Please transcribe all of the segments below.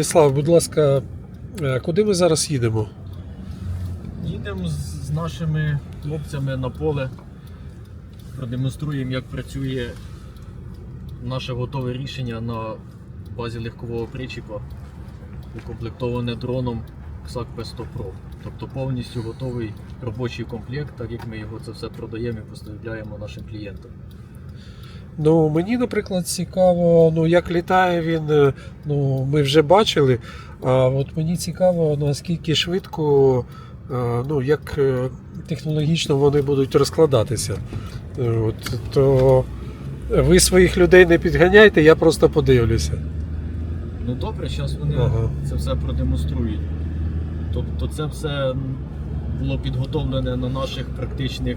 Владислав, будь ласка, е, куди ми зараз їдемо? Їдемо з нашими хлопцями на поле, продемонструємо, як працює наше готове рішення на базі легкового причіпа, укомплектоване дроном XAC P100 Pro. Тобто повністю готовий робочий комплект, так як ми його це все продаємо і поставляємо нашим клієнтам. Ну, мені, наприклад, цікаво, ну, як літає він, е, ну, ми вже бачили. А от мені цікаво, наскільки швидко, е, ну, як е, технологічно вони будуть розкладатися. От, то ви своїх людей не підганяйте, я просто подивлюся. Ну добре, зараз вони Ага. це все продемонструють. Тобто це все було підготовлене на наших практичних.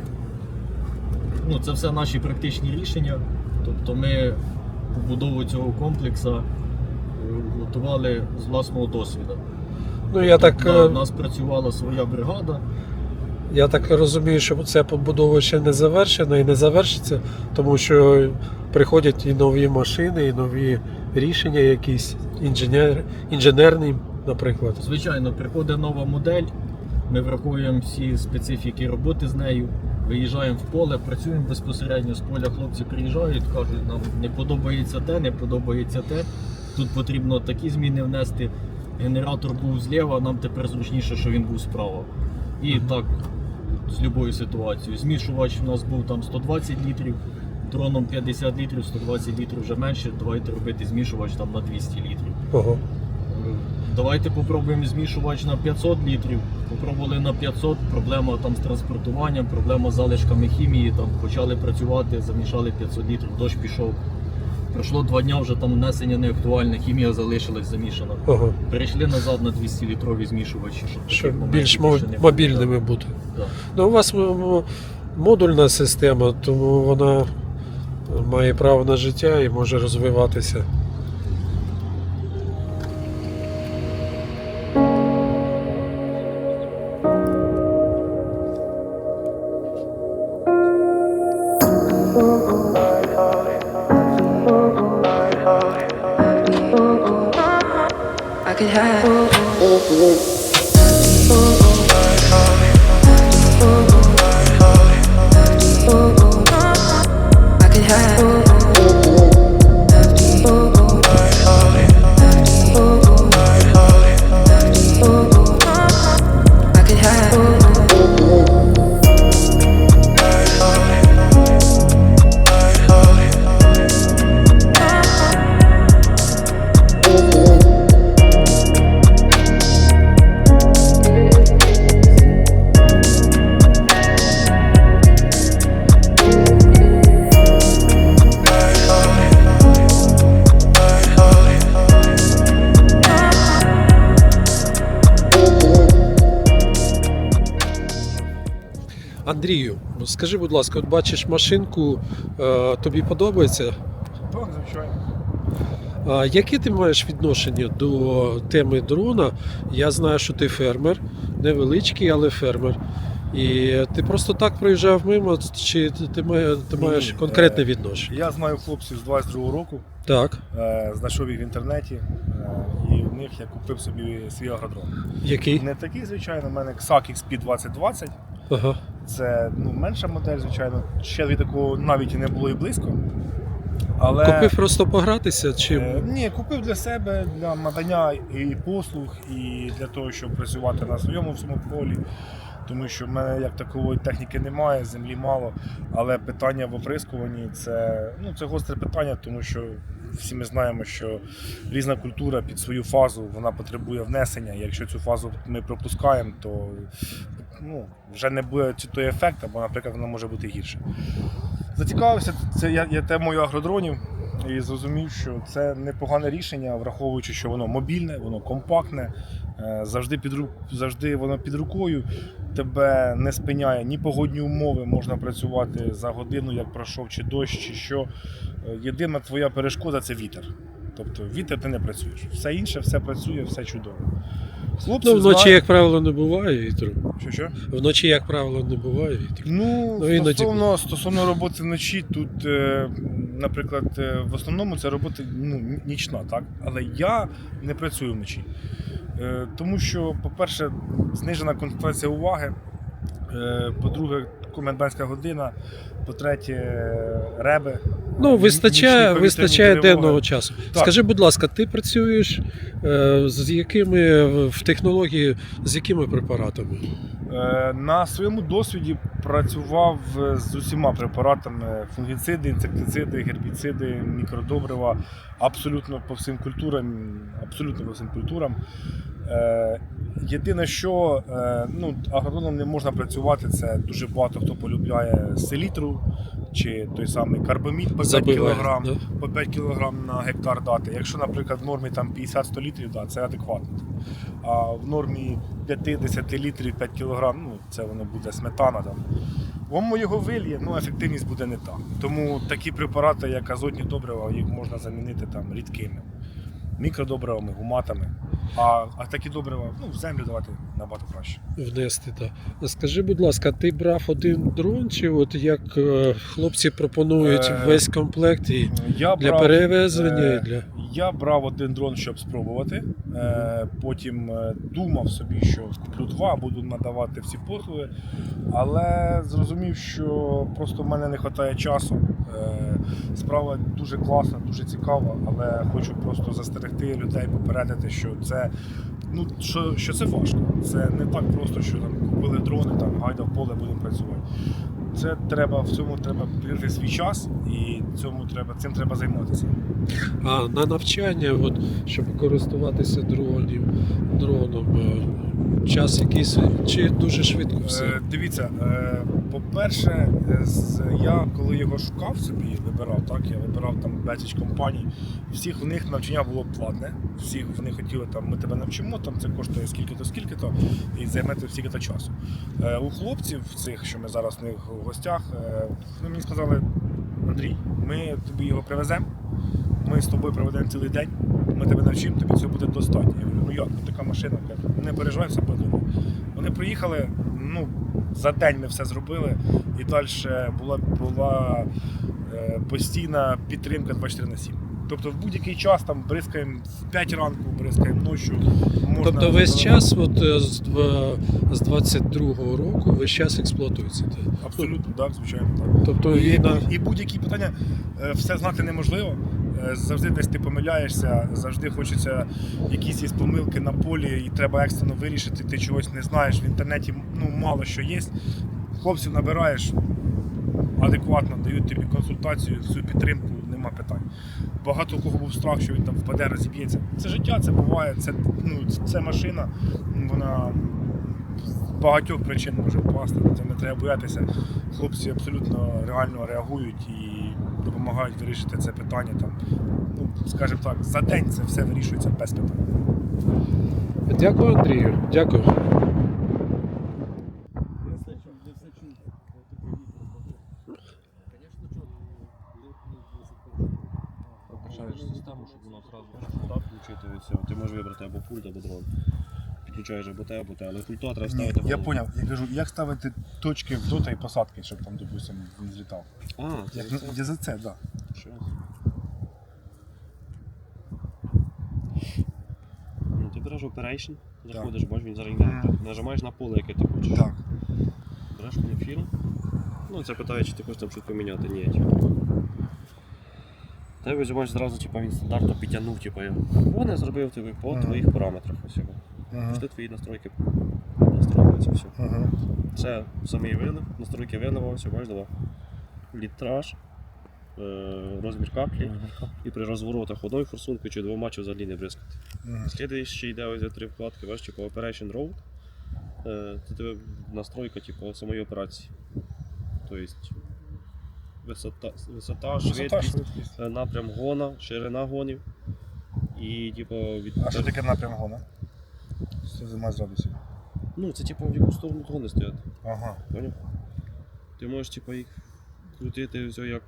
Ну, це все наші практичні рішення. Тобто ми побудову цього комплексу е, готували з власного досвіду. Ну, я так, Тобто, е, У нас працювала своя бригада. я так розумію, що ця побудова ще не завершена і не завершиться, тому що приходять і нові машини, і нові рішення якісь інженер, інженерні, наприклад. Звичайно, приходить нова модель. Ми враховуємо всі специфіки роботи з нею. Виїжджаємо в поле, працюємо безпосередньо з поля. Хлопці приїжджають, кажуть, нам не подобається те, не подобається те. Тут потрібно такі зміни внести. Генератор був зліва, нам тепер зручніше, що він був справа. І так з любою ситуацією. Змішувач у нас був там 120 літрів, дроном 50 літрів, 120 літрів вже менше. Давайте робити змішувач там на 200 літрів. Ого. Давайте попробуємо змішувач на 500 літрів. Попробували на 500, проблема там з транспортуванням, проблема з залишками хімії. Там почали працювати, замішали 500 літрів, дощ пішов. Пройшло два дня, вже там внесення не актуальне, хімія залишилась замішана. Ага. Перейшли назад на 200 літрові змішувачі, щоб, Щоб більш мобільними бути. Да. Ну, у вас модульна система, тому вона має право на життя і може розвиватися. Андрію, скажи, будь ласка, от бачиш машинку, е, тобі подобається? Так, звичайно. Яке ти маєш відношення до теми дрона? Я знаю, що ти фермер, невеличкий, але фермер. І ти просто так проїжджав мимо, чи ти, ти, має- ти маєш конкретне е, відношення? Я знаю хлопців з 22-го року, Так. е, знайшов їх в інтернеті, і в них я купив собі свій агродрон. Який? Не такий, звичайно, у мене XAC XP 2020. Ага. Це ну, менша модель, звичайно. Ще від такого навіть і не було і близько. Але Купив просто погратися, чи е, ні, купив для себе для надання і послуг, і для того, щоб працювати на своєму всьому полі. Тому що в мене як такової техніки немає, землі мало. Але питання в оприскуванні це, ну, це гостре питання, тому що всі ми знаємо, що різна культура під свою фазу вона потребує внесення. Якщо цю фазу ми пропускаємо, то ну, вже не буде той ефект, або, наприклад, воно може бути гірше. Зацікавився це я, я темою агродронів і зрозумів, що це непогане рішення, враховуючи, що воно мобільне, воно компактне, е, завжди під ру- завжди воно під рукою. Тебе не спиняє ні погодні умови, можна працювати за годину, як пройшов, чи дощ, чи що. Е, Єдина твоя перешкода це вітер. Тобто вітер ти не працюєш. Все інше, все працює, все чудово. Хлопці ну, вночі, знають- як правило, не буває вітру. що, що? Вночі, як правило, не буває вітру. Ну, Ну, іноді стосовно, стосовно роботи вночі, тут е, наприклад, е, в основному це робота ну, нічна, так? Але я не працюю вночі. Е, Тому що, по-перше, знижена концентрація уваги. Е, По-друге, комендантська година. По-третє, реби. Ну, вистачає, вистачає денного часу. Так. Скажи, будь ласка, ти працюєш е, з якими в технології, з якими препаратами? Е, На своєму досвіді працював е, з усіма препаратами: фунгіциди, інсектициди, гербіциди, мікродобрива, абсолютно по всім культурам, абсолютно по всім культурам. Е, Єдине, що е, ну, агрономом не можна працювати, це дуже багато хто полюбляє селітру чи той самий карбамід по 5 Забиває, кг да? по 5 кг на гектар дати. Якщо, наприклад, в нормі там 50-100 літрів, да, це адекватно. А в нормі 50 літрів 5 кг, ну це воно буде сметана там. Воно його вильє, ну ефективність буде не та. Тому такі препарати, як азотні добрива, їх можна замінити там рідкими мікродобривами, гуматами. А, а такі добрива ну, в землю давати набагато краще. Внести, так. Скажи, будь ласка, ти брав один дрон, чи от як е, хлопці пропонують Е, весь комплект і Я для брав, перевезення, е, і для. Я брав один дрон, щоб спробувати. Е, Потім е, думав собі, що куплю два, буду надавати всі послуги. Але зрозумів, що просто в мене не вистачає часу. Е, Справа дуже класна, дуже цікава, але хочу просто застерегти людей, попередити, що це. Ну, що, що це важко. Це не так просто, що там купили дрони, там гайда в поле будемо працювати. Це треба в цьому треба приділити свій час, і цьому треба цим треба займатися. А на навчання, от, щоб користуватися дронів, дроном, е, час якийсь, чи дуже швидко все? Е, дивіться, е, по-перше, е, я коли його шукав собі, вибирав, так, я вибирав там безліч компаній, всіх в них навчання було платне, всіх вони хотіли там, ми тебе навчимо, там це коштує скільки-то, скільки-то, і займете стільки-то часу. Е, у хлопців цих, що ми зараз в них в гостях, е, вони мені сказали, Андрій, ми тобі його привеземо, ми з тобою проведемо цілий день, ми тебе навчимо, тобі цього буде достатньо. Як, така машина, не переживай, все буде. Вони приїхали, ну, за день ми все зробили, і далі була, була е, постійна підтримка 24 на 7. Тобто в будь-який час там бризкаємо в 5 ранку, бризкаємо ночі. Можна Тобто весь час, от, е, з, два- з 22-го року, весь час експлуатується. Абсолютно, так, звичайно. Так. Тобто І, і і будь-які питання е, все знати неможливо. Е, Завжди десь ти помиляєшся, завжди хочеться якісь є помилки на полі, і треба екстрено вирішити. Ти чогось не знаєш. В інтернеті ну, мало що є. Хлопців набираєш адекватно, дають тобі консультацію, всю підтримку, нема питань. Багато у кого був страх, що він там впаде, розіб'ється. Це життя, це буває, це, ну, це машина, вона багатьох причин може впасти. Це не треба боятися хлопці абсолютно реально реагують і допомагають вирішити це питання. Там, ну, скажімо так, за день це все вирішується без питань. Дякую, Андрію. Дякую. Включаєш систему, щоб воно одразу так включити і все. Ти можеш вибрати або пульт, або дрон. Підключаєш або те, або те, але пульта треба ставити. я голову. зрозумів. Я кажу, як ставити точки вдота і посадки, щоб там, допустимо, він злітав. А, Як, це, я за це, так. Да. Щас. Ну, ти береш Operation, заходиш, бачиш, він зараз. Мгм. Нажимаєш на поле, яке ти хочеш. Так. Береш фільм. Ну, це питає, чи ти хочеш там щось поміняти. Ні, типу. Тебе бачиш зразу, типу, він стандартно підтягнув, типу, вони зробив тобі по Мгм. твоїх параметрах ось його. Ага. Пішли твої настройки. Настроюються все. Ага. Це самий вилив, настройки вилива, все. Літраж, е, розмір каплі. І при розворотах одною форсункою чи двома чи взагалі не бризкати. Ага. Слідуючий йде ось три вкладки, бачиш, типу Operation Road. Е, Це тебе настройка типу, самої операції. Тобто висота, висота, швидкість. е, напрям гона, ширина гонів. І типу, від... А що таке напрям гона? 120 градусів. Ну, це типу в яку сторону гони стоять. Ага. Поняв? Ти можеш типу, їх крутити все як.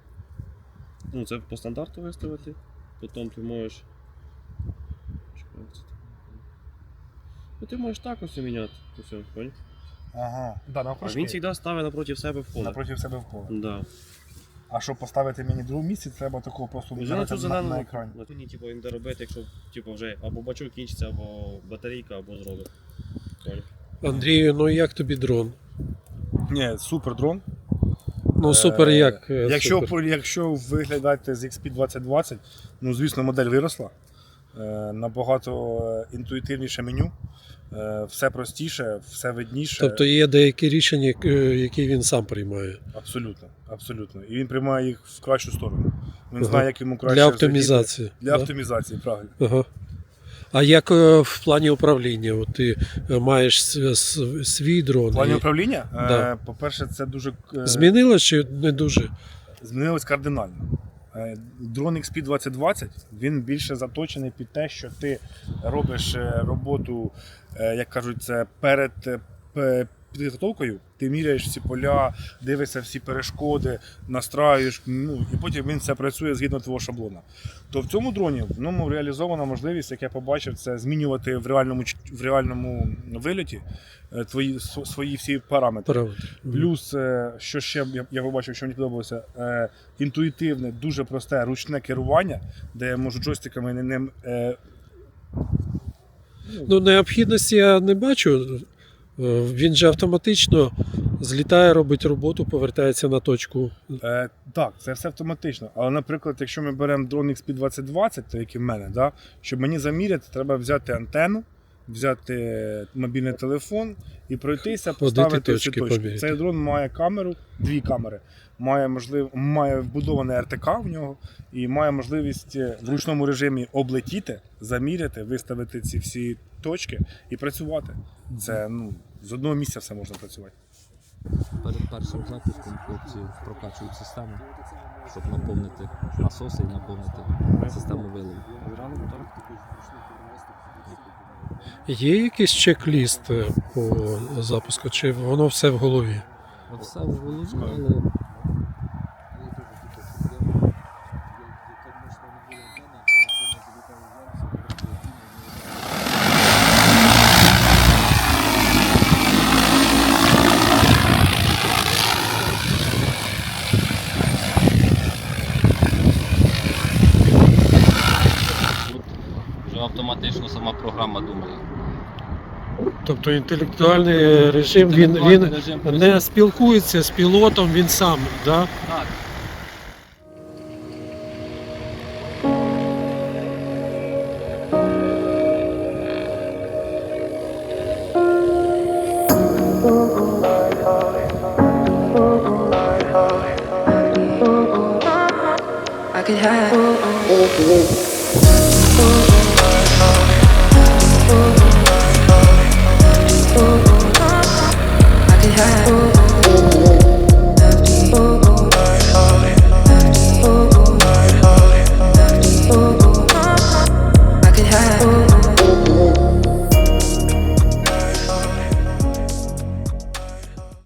Ну, це по стандарту виставити. Потім ти можеш. Це так? Ну ти можеш так ось міняти. Все, поняв? Ага. Да, А він завжди ставить напроти себе в поле. Напроти себе в поле. Да. А щоб поставити мені другу місці, треба такого просто Вже на на, на екрані. на типу, він де робити, якщо типу, вже або бачок кінчиться, або батарейка, або зробить. Андрію, ну як тобі дрон? Ні, супер дрон. Ну супер, Е, як? е, Якщо, супер? якщо виглядаєте з XP 2020, ну звісно, модель виросла. Е, Набагато е, інтуїтивніше меню, все простіше, все видніше. Тобто є деякі рішення, е, які він сам приймає Абсолютно, абсолютно. І він приймає їх в кращу сторону. Він Ага. знає, як йому краще для оптимізації. Для да? оптимізації, правильно. Ага. А як е, в плані управління? От ти е, маєш свій дрон. В плані і управління, е, Да. по-перше, це дуже е, Змінилось чи не дуже? змінилось кардинально. Е, Дрон XP 2020 він більше заточений під те, що ти робиш е, роботу, е, як кажуть, це перед підготовкою. Ти міряєш всі поля, дивишся всі перешкоди, настраюєш, ну і потім він все працює згідно твого шаблона. То в цьому дроні в ньому реалізована можливість, як я побачив, це змінювати в реальному в реальному вильоті е, твої свої всі параметри. Параметр. Плюс, е, що ще я, я побачив, що мені подобалося, е, інтуїтивне, дуже просте ручне керування, де я можу джойстиками не- ним. Е, Ну, необхідності я не бачу. Е, Він же автоматично злітає, робить роботу, повертається на точку. е, так, це все автоматично. Але, наприклад, якщо ми беремо дрон XP 2020, то як і в мене, да, щоб мені заміряти, треба взяти антенну, взяти мобільний телефон і пройтися, поставити всі точки точки. поміряти. Цей дрон має камеру, дві камери. Має можлив... має вбудований РТК в нього і має можливість е, в ручному режимі облетіти, заміряти, виставити ці всі точки і працювати. Це ну, з одного місця все можна працювати. Перед першим запуском хлопці прокачують систему, щоб наповнити насоси і наповнити систему вилову. Є якийсь чек-ліст е, по запуску, чи воно все в голові? Все в голові, але вже автоматично сама програма думає. Тобто інтелектуальний режим, він, він режим не спілкується з пілотом, він сам. Да? Так. I could have.